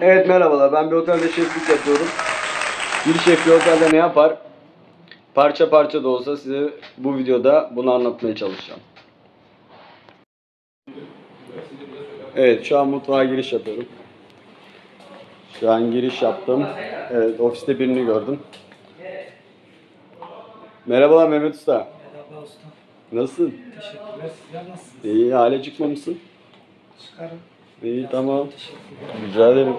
Evet merhabalar. Ben bir otelde şeflik yapıyorum. Bir şef bir otelde ne yapar? Parça parça da olsa size bu videoda bunu anlatmaya çalışacağım. Evet şu an mutfağa giriş yapıyorum. Şu an giriş yaptım. Evet ofiste birini gördüm. Merhabalar Mehmet Usta. Merhaba usta. Nasılsın? Teşekkürler. Sizler nasılsınız? İyi hale çıkmamışsın. Çıkarın. İyi tamam. Rica ederim.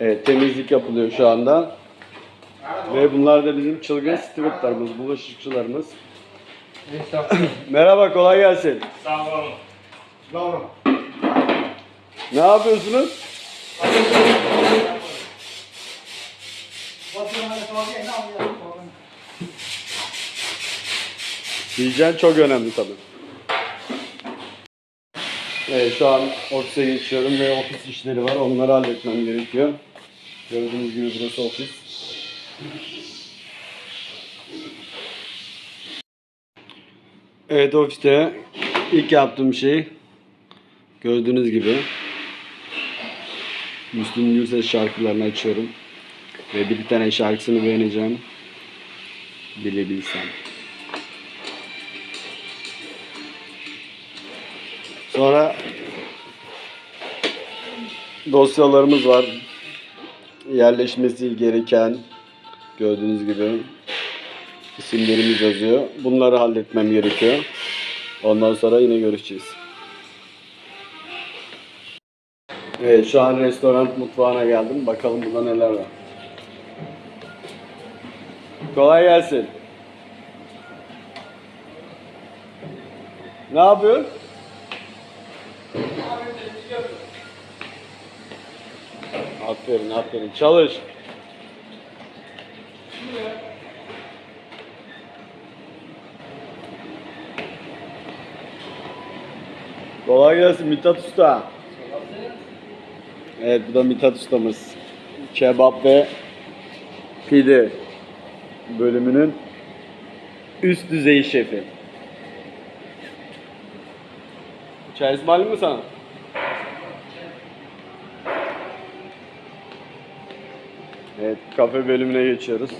Evet temizlik yapılıyor şu anda. Ve bunlar da bizim çılgın stewardlarımız, bulaşıkçılarımız. Merhaba kolay gelsin. Sağ olun. Ne yapıyorsunuz? Hijyen çok önemli tabii. Evet şu an ofise geçiyorum ve ofis işleri var. Onları halletmem gerekiyor. Gördüğünüz gibi burası ofis. Evet ofiste ilk yaptığım şey gördüğünüz gibi Müslüm Gürses şarkılarını açıyorum. Ve bir tane şarkısını beğeneceğim. Bilebilsem. Sonra dosyalarımız var. Yerleşmesi gereken gördüğünüz gibi isimlerimiz yazıyor. Bunları halletmem gerekiyor. Ondan sonra yine görüşeceğiz. Evet şu an restoran mutfağına geldim. Bakalım burada neler var. Kolay gelsin. Ne yapıyorsun? Aferin aferin çalış. Kolay gelsin Mithat Usta. Evet bu da Mithat Ustamız. Kebap ve pide bölümünün üst düzey şefi. Çay ısmarlayayım mı sana? Evet, kafe bölümüne geçiyoruz.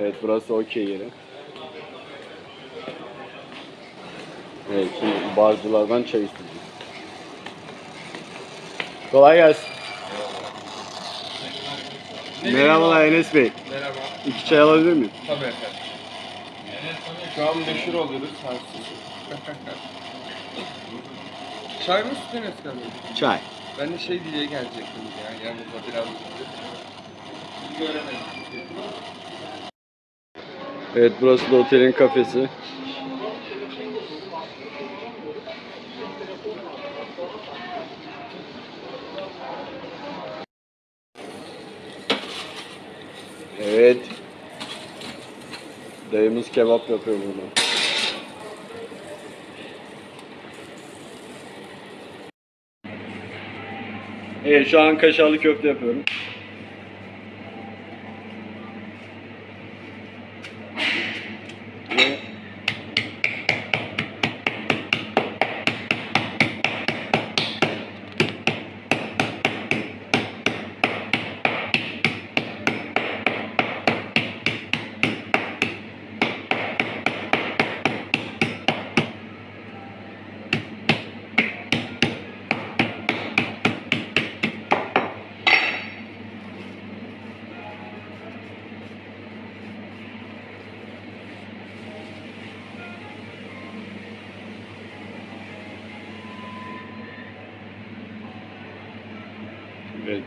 Evet, burası okey yeri. Evet, şimdi barcılardan çay isteyeceğiz. Kolay gelsin. Merhabalar Enes Bey. Merhaba. İki çay alabilir miyim? Tabii efendim. Şu an meşhur oluyoruz. Çay mı süt Enes abi? Çay. Ben de şey diye gelecektim ya. Yanımda biraz göremedim. Evet, burası da otelin kafesi. Evet. Dayımız kebap yapıyor burada. Evet şu an kaşarlı köfte yapıyorum.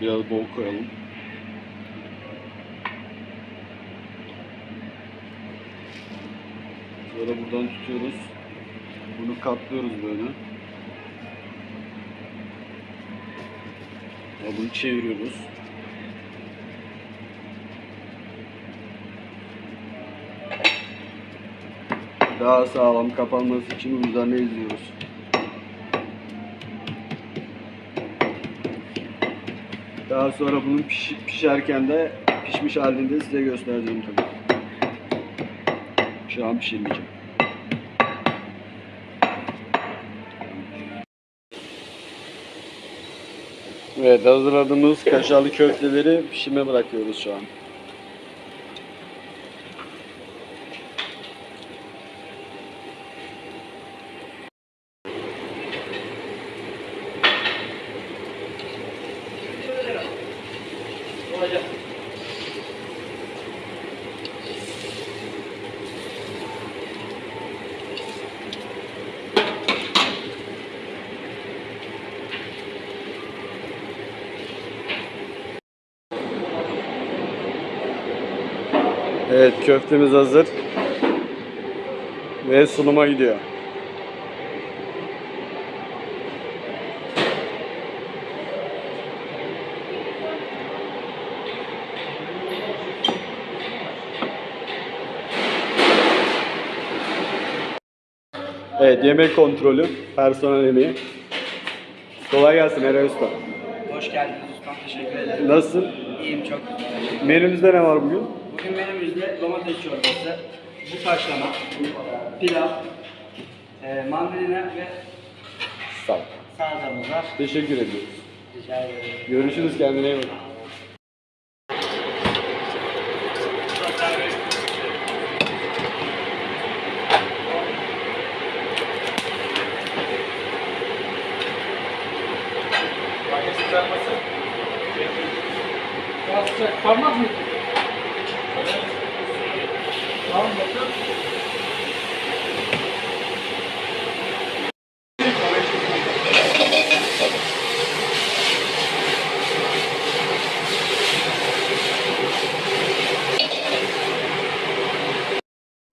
Biraz bol koyalım. Sonra buradan tutuyoruz. Bunu katlıyoruz böyle. Ya bunu çeviriyoruz. Daha sağlam kapanması için üzerine izliyoruz. Daha sonra bunun piş, pişerken de pişmiş halini de size göstereceğim tabii. Şu an pişirmeyeceğim. Evet hazırladığımız kaşarlı köfteleri pişime bırakıyoruz şu an. Evet köftemiz hazır. Ve sunuma gidiyor. Evet yemek kontrolü, personel yemeği. Kolay gelsin Eray Usta. Hoş geldiniz ustam. Teşekkür ederim. Nasılsın? İyiyim çok. Menümüzde ne var bugün? Bugün menümüzde domates çorbası, bu haşlama, pilav, e, mandalina ve Sağ ol. salatamız var. Teşekkür ediyoruz. Rica ederim. Görüşürüz kendine iyi bak. Parmak mı?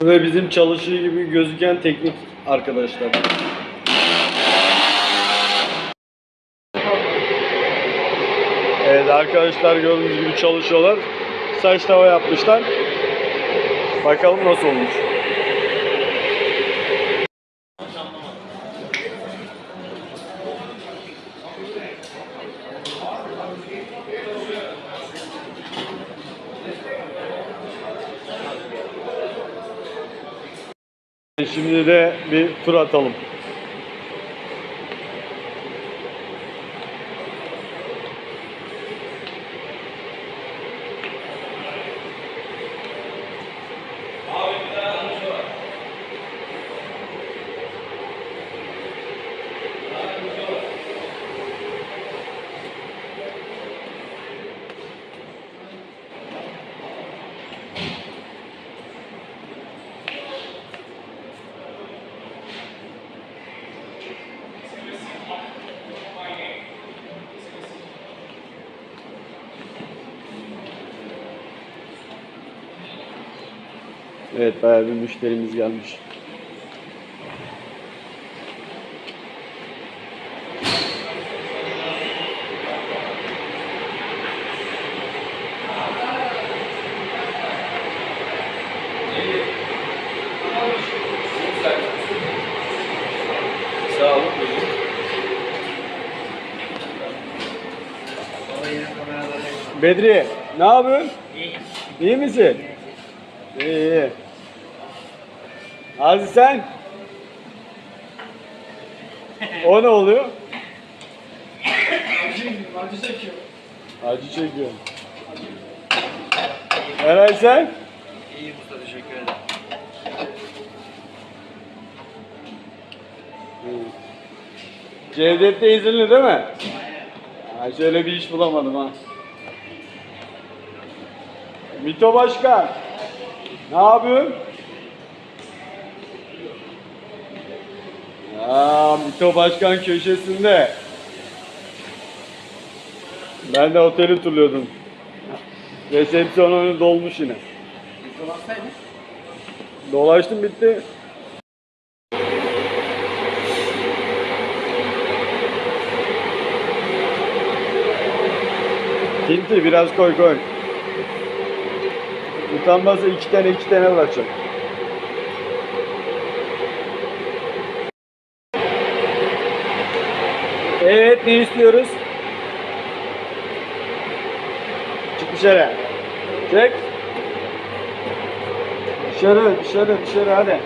Ve bizim çalışıyor gibi gözüken teknik arkadaşlar. Evet arkadaşlar gördüğünüz gibi çalışıyorlar. Saç tava yapmışlar. Bakalım nasıl olmuş. Şimdi de bir tur atalım. Evet bayağı bir müşterimiz gelmiş. Bedri ne yapıyorsun? İyi. İyi misin? İyi iyi. Aziz sen? O ne oluyor? Acı çekiyor. Acı çekiyor. Eray sen? İyiyim usta teşekkür ederim. Cevdet de izinli değil mi? Ha, şöyle bir iş bulamadım ha. Mito Başkan. Ne yapıyorsun? Aa, Mito Başkan köşesinde. Ben de oteli turluyordum. Resepsiyon önü dolmuş yine. Dolaştım bitti. Tinti biraz koy koy. Utanmazsa iki tane iki tane bırakacak. Evet ne istiyoruz? Çık dışarı. Çek. Dışarı dışarı dışarı hadi.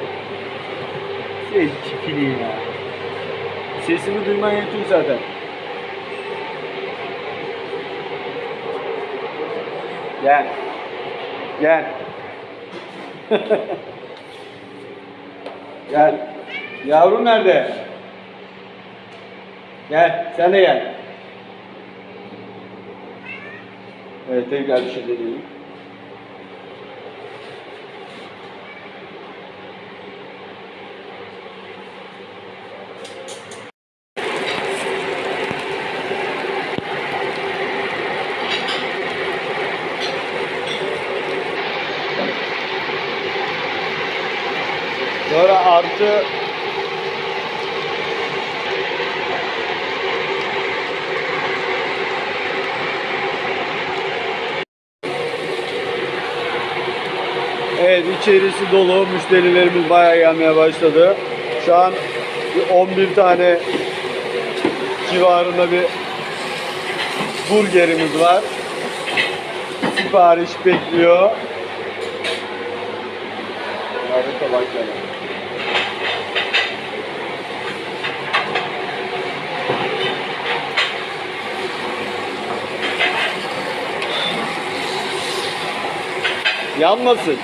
Ses çikili ya. Sesimi duyman yetiyor zaten. Gel. Gel. Gel. Yavrum nerede? Gel. Sen de gel. Evet tekrar bir şey deneyelim. Sonra artı Evet içerisi dolu. Müşterilerimiz bayağı gelmeye başladı. Şu an bir 11 tane civarında bir burgerimiz var. Sipariş bekliyor. Nerede tabaklar? Yanmasın.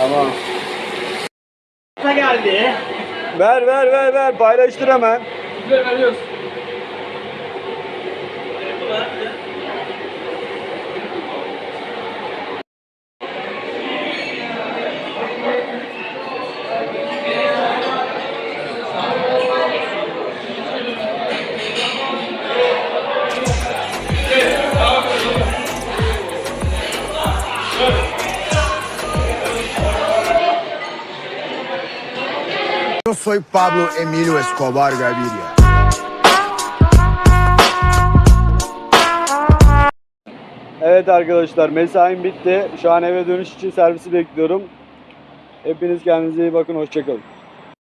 Tamam. geldi. Ver ver ver ver paylaştır hemen. Güzel veriyoruz. Soy Pablo Emilio Escobar Gaviria. Evet arkadaşlar mesaim bitti. Şu an eve dönüş için servisi bekliyorum. Hepiniz kendinize iyi bakın. Hoşçakalın.